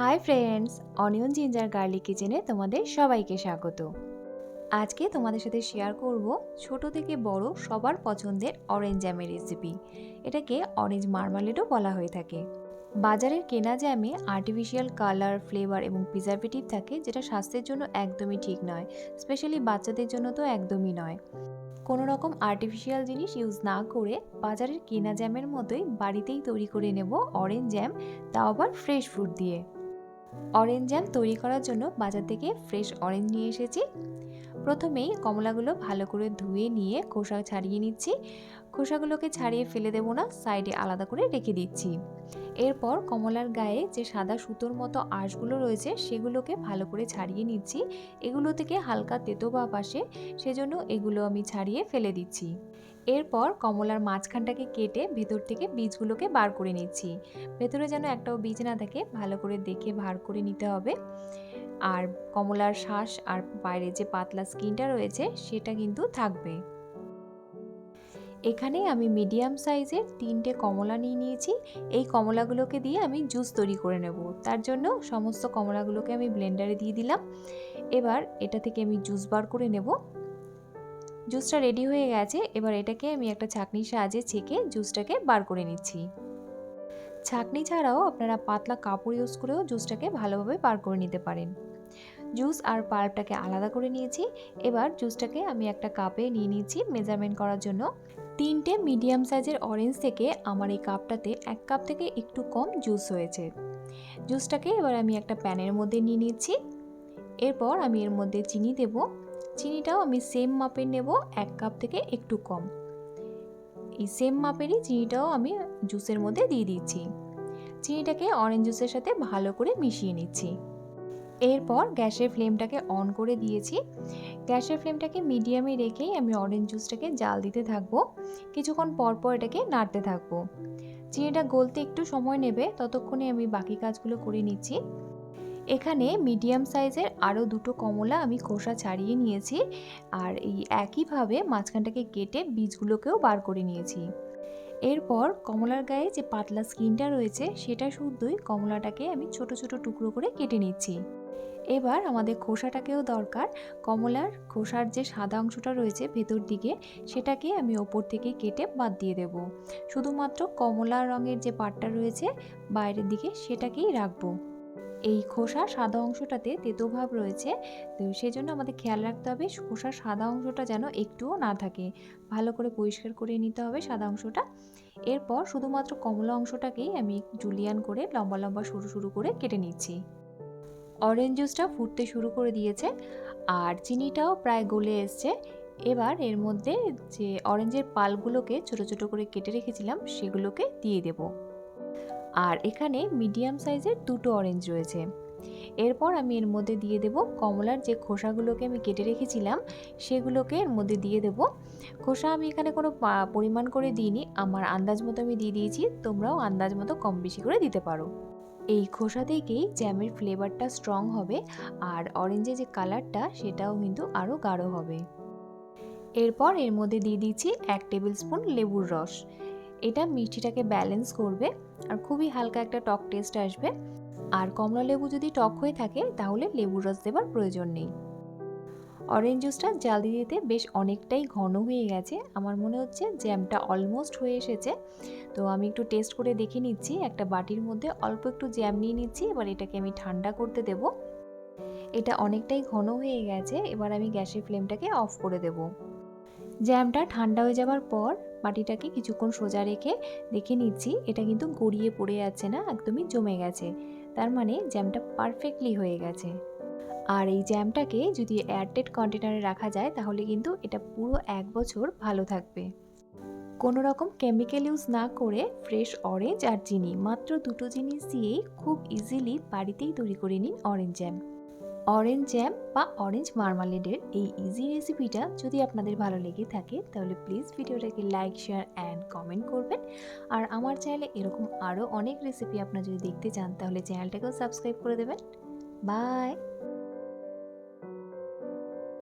Hi friends onion ginger garlic কিচেনে তোমাদের সবাইকে স্বাগত। আজকে তোমাদের সাথে শেয়ার করব ছোট থেকে বড় সবার পছন্দের অরেঞ্জ জ্যামের রেসিপি এটাকে অরেঞ্জ মার্মালেটও বলা হয়ে থাকে। বাজারের কেনা জ্যামে আর্টিফিশিয়াল কালার ফ্লেভার এবং প্রিজারভেটিভ থাকে যেটা স্বাস্থ্যের জন্য একদমই ঠিক নয় স্পেশালি বাচ্চাদের জন্য তো একদমই নয়। কোনো রকম আর্টিফিশিয়াল জিনিস ইউজ না করে বাজারের কেনা জ্যামের মতোই বাড়িতেই তৈরি করে নেব অরেঞ্জ জ্যাম তাও আবার ফ্রেশ ফ্রুট দিয়ে। অরেঞ্জ জ্যাম তৈরি করার জন্য বাজার থেকে ফ্রেশ অরেঞ্জ নিয়ে এসেছি। প্রথমেই কমলাগুলো ভালো করে ধুয়ে নিয়ে খোসা ছাড়িয়ে নিচ্ছি। খোসাগুলোকে ছাড়িয়ে ফেলে দেবো না, সাইডে আলাদা করে রেখে দিচ্ছি। এরপর কমলার গায়ে যে সাদা সুতোর মতো আঁশগুলো রয়েছে, সেগুলোকে ভালো করে ছাড়িয়ে নিচ্ছি। এগুলো থেকে হালকা তেতো ভাব আসে সেজন্য এগুলো আমি ছাড়িয়ে ফেলে দিচ্ছি। এরপর কমলার মাঝখানটাকে কেটে ভেতর থেকে বীজগুলোকে বার করে নিচ্ছি। ভেতরে যেন একটাও বীজ না থাকে, ভালো করে দেখে বার করে নিতে হবে। আর কমলার শ্বাস আর বাইরে যে পাতলা স্কিনটা রয়েছে, সেটা কিন্তু থাকবে। এখানে আমি মিডিয়াম সাইজের তিনটে কমলা নিয়ে নিয়েছি। এই কমলাগুলোকে দিয়ে আমি জুস তৈরি করে নেব। তার জন্য সমস্ত কমলাগুলোকে আমি ব্লেন্ডারে দিয়ে দিলাম। এবার এটা থেকে আমি জুস বার করে নেব। জুসটা রেডি হয়ে গেছে। এবার এটাকে আমি একটা ছাঁকনির সাহায্যে ছেঁকে জুসটাকে বার করে নিচ্ছি। ছাঁকনি ছাড়াও আপনারা পাতলা কাপড় ইউজ করেও জুসটাকে ভালোভাবে বার করে নিতে পারেন। জুস আর পাল্পটাকে আলাদা করে নিয়েছি। এবার জুসটাকে আমি একটা কাপে নিয়ে নিচ্ছি মেজারমেন্ট করার জন্য। তিনটে মিডিয়াম সাইজের অরেঞ্জ থেকে আমার এই কাপটাতে এক কাপ থেকে একটু কম জুস হয়েছে। জুসটাকে এবার আমি একটা প্যানের মধ্যে নিয়ে নিচ্ছি। এরপর আমি এর মধ্যে চিনি দেব। চিনিটাও আমি সেম মাপের নেব, এক কাপ থেকে একটু কম। এই সেম মাপেরই চিনিটাও আমি জুসের মধ্যে দিয়ে দিচ্ছি। চিনিটাকে অরেঞ্জ জুসের সাথে ভালো করে মিশিয়ে নিচ্ছি। এরপর গ্যাসের ফ্লেমটাকে অন করে দিয়েছি। গ্যাসের ফ্লেমটাকে মিডিয়ামে রেখেই আমি অরেঞ্জ জুসটাকে জাল দিতে থাকব। কিছুক্ষণ পর পর এটাকে নাড়তে থাকব। চিনিটা গলতে একটু সময় নেবে, ততক্ষণে আমি বাকি কাজগুলো করে নিচ্ছি। এখানে মিডিয়াম সাইজের আরও দুটো কমলা আমি খোসা ছাড়িয়ে নিয়েছি আর এই একইভাবে মাঝখানটাকে কেটে বীজগুলোকেও বার করে নিয়েছি। এরপর কমলার গায়ে যে পাতলা স্কিনটা রয়েছে সেটা শুদ্ধই কমলাটাকে আমি ছোট ছোট টুকরো করে কেটে নিচ্ছি। এবার আমাদের খোসাটাকেও দরকার। কমলার খোসার যে সাদা অংশটা রয়েছে ভেতর দিকে সেটাকে আমি ওপর থেকে কেটে বাদ দিয়ে দেব। শুধুমাত্র কমলা রঙের যে পাটটা রয়েছে বাইরের দিকে সেটাকেই রাখব। এই খোসা সাদা অংশটাতে তেতো ভাব রয়েছে, তো সেই জন্য আমাদের খেয়াল রাখতে হবে খোসার সাদা অংশটা যেন একটুও না থাকে। ভালো করে পরিষ্কার করে নিতে হবে সাদা অংশটা। এরপর শুধুমাত্র কমলা অংশটাকেই আমি জুলিয়ান করে লম্বা লম্বা সরু সরু করে কেটে নিচ্ছি। অরেঞ্জ জুসটা ফুটতে শুরু করে দিয়েছে, আর চিনিটাও প্রায় গলে এসছে। এবার এর মধ্যে যে অরেঞ্জের পালগুলোকে ছোট ছোট করে কেটে রেখেছিলাম, সেগুলোকে দিয়ে দেব। আর এখানে মিডিয়াম সাইজের দুটো অরেঞ্জ রয়েছে। এরপর আমি এর মধ্যে দিয়ে দেব কমলার যে খোসাগুলোকে আমি কেটে রেখেছিলাম, সেগুলোকে এর মধ্যে দিয়ে দেব। খোসা আমি এখানে কোনো পরিমাণ করে দিইনি, আমার আন্দাজ মতো আমি দিয়ে দিয়েছি, তোমরাও আন্দাজ মতো কম বেশি করে দিতে পারো। এই খোসা থেকেই জ্যামের ফ্লেভারটা স্ট্রং হবে, আর অরেঞ্জের যে কালারটা সেটাও কিন্তু আরও গাঢ় হবে। এরপর এর মধ্যে দিয়ে দিচ্ছি এক টেবিল স্পুন লেবুর রস। এটা মিষ্টিটাকে ব্যালেন্স করবে আর খুবই হালকা একটা টক টেস্ট আসবে। আর কমলা লেবু যদি টক হয়ে থাকে, তাহলে লেবুর রস দেবার প্রয়োজন নেই। অরেঞ্জ জুসটা জাল দিয়ে দিতে বেশ অনেকটাই ঘন হয়ে গেছে। আমার মনে হচ্ছে জ্যামটা অলমোস্ট হয়ে এসেছে। তো আমি একটু টেস্ট করে দেখে নিচ্ছি। একটা বাটির মধ্যে অল্প একটু জ্যাম নিয়ে নিচ্ছি। এবার এটাকে আমি ঠান্ডা করতে দেব। এটা অনেকটাই ঘন হয়ে গেছে। এবার আমি গ্যাসের ফ্লেমটাকে অফ করে দেব। জ্যামটা ঠান্ডা হয়ে যাওয়ার পর বাটিটাকে কিছুক্ষণ সোজা রেখে দেখে নিচ্ছি, এটা কিন্তু গড়িয়ে পড়ে যাচ্ছে না, একদমই জমে গেছে। তার মানে জ্যামটা পারফেক্টলি হয়ে গেছে। আর এই জ্যামটাকে যদি এয়ারটেড কন্টেনারে রাখা যায়, তাহলে কিন্তু এটা পুরো এক বছর ভালো থাকবে। কোনো রকম কেমিক্যাল ইউজ না করে ফ্রেশ অরেঞ্জ আর চিনি, মাত্র দুটো জিনিস দিয়েই খুব ইজিলি বাড়িতেই তৈরি করে নিন অরেঞ্জ জ্যাম অরেঞ্জ জ্যাম বা অরেঞ্জ মার্মালেডের এই ইজি রেসিপিটা যদি আপনাদের ভালো লেগে থাকে, তাহলে প্লিজ ভিডিওটাকে লাইক শেয়ার অ্যান্ড কমেন্ট করবেন। আর আমার চ্যানেলে এরকম আরও অনেক রেসিপি আপনারা যদি দেখতে চান, তাহলে চ্যানেলটাকেও সাবস্ক্রাইব করে দেবেন। বাই